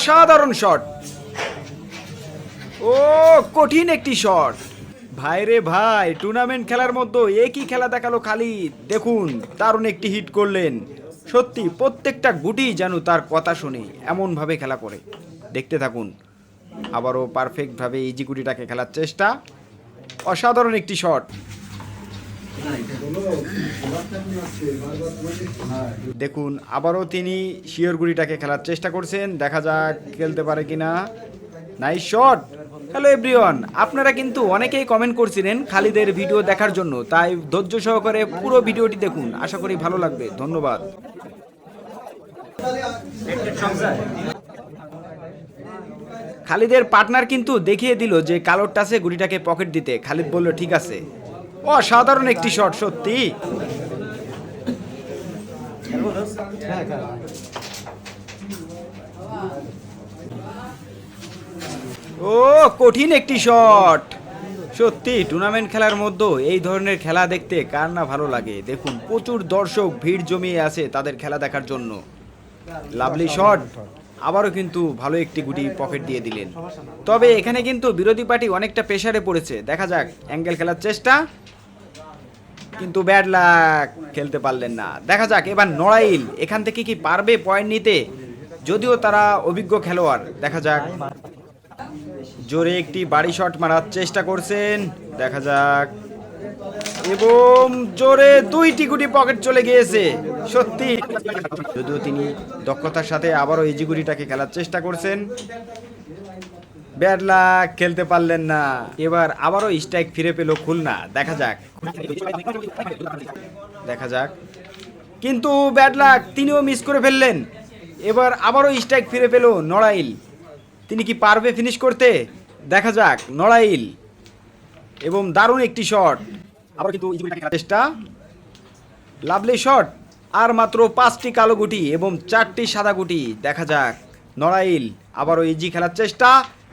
অসাধারণ শট। ও, কঠিন একটি শট। ভাই রে ভাই টুর্নামেন্ট খেলার মধ্যে একই খেলা দেখাল খালি দেখুন, দারুণ একটি হিট করলেন। সত্যি, প্রত্যেকটা গুটি যেন তার কথা শুনে এমনভাবে খেলা করে। দেখতে থাকুন, আবারও পারফেক্টভাবে ইজি গুটিটাকে খেলার চেষ্টা। অসাধারণ একটি শট দেখুন, আবারও তিনি শিওর গুড়িটাকে খেলার চেষ্টা করছেন। দেখা যাক খেলতে পারে কিনা। নাইস শট হ্যালো এভরিওয়ান আপনারা কিন্তু অনেকেই কমেন্ট করছিলেন খালিদের ভিডিও দেখার জন্য। তাই ধৈর্য সহকারে পুরো ভিডিওটি দেখুন। আশা করি ভালো লাগবে। ধন্যবাদ। খালিদের পার্টনার কিন্তু দেখিয়ে দিল যে কালোর টাসে গুড়িটাকে পকেট দিতে। খালিদ বলল, ঠিক আছে। অসাধারণ একটি শট সত্যি। ও, কঠিন একটি শট সত্যি টুর্নামেন্ট খেলার মধ্যে এই ধরনের খেলা দেখতে কার না ভালো লাগে? দেখুন, প্রচুর দর্শক ভিড় জমিয়ে আছে তাদের খেলা দেখার জন্য। লাভলি শট আবারও কিন্তু ভালো একটি গুটি পকেট দিয়ে দিলেন। তবে এখানে কিন্তু বিরোধী পার্টি অনেকটা প্রেসারে পড়েছে। দেখা যাক, অ্যাঙ্গেল খেলার চেষ্টা। কিন্তু ব্যাড লাক, খেলতে পারলেন না। দেখা যাক, এবার নড়াইল, এখান থেকে কি পারবে পয়েন্ট নিতে? যদিও তারা অভিজ্ঞ খেলোয়াড়। দেখা যাক। জোরে একটি বাড়ি শট মারার চেষ্টা করছেন। দেখা যাক। এবং জোরে দুইটি গুটি পকেট চলে গিয়েছে। সত্যি। যদিও তিনি দক্ষতার সাথে আবারও ইজি গুটিটাকে খেলার চেষ্টা করছেন। ব্যাড লাক, খেলতে পারলেন না। এবার আবারও স্ট্রাইক ফিরে পেল খুলনা। দেখা যাক। দেখা যাক। কিন্তু ব্যাড লাক, তিনিও মিস করে ফেললেন। এবার আবারও স্ট্রাইক ফিরে পেল নড়াইল। তিনি কি পারবে ফিনিশ করতে? দেখা যাক, নড়াইল। এবং দারুণ একটি শট। আবার কিন্তু চেষ্টা লাভলি শট আর মাত্র পাঁচটি কালো গুটি এবং চারটি সাদা গুটি। দেখা যাক, নড়াইল আবারও ইজি খেলার চেষ্টা,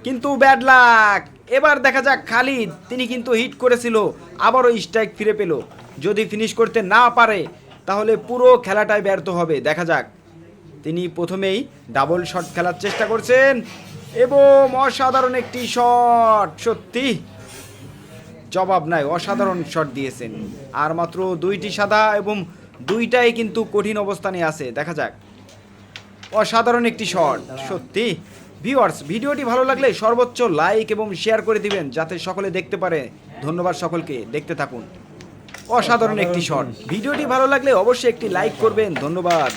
কিন্তু ব্যাড লাক এবার দেখা যাক খালিদ, তিনি কিন্তু হিট করেছিল, আবারও স্ট্রাইক ফিরে পেল। যদি ফিনিশ করতে না পারে, তাহলে পুরো খেলাটাই ব্যর্থ হবে। দেখা যাক, তিনি প্রথমেই ডাবল শট খেলার চেষ্টা করছেন, এবং অসাধারণ একটি শট সত্যি। জবাব নাই, অসাধারণ শট দিয়েছেন। আর মাত্র দুইটি সাদা এবং দুইটাই কিন্তু কঠিন অবস্থানে আছে। দেখা যাক। অসাধারণ একটি শট সত্যি। ভিউয়ার্স ভিডিওটি ভালো লাগলে সর্বোচ্চ লাইক এবং শেয়ার করে দিবেন, যাতে সকলে দেখতে পারে। ধন্যবাদ সকলকে, দেখতে থাকুন। অসাধারণ একটি শট ভিডিওটি ভালো লাগলে অবশ্যই একটি লাইক করবেন। ধন্যবাদ।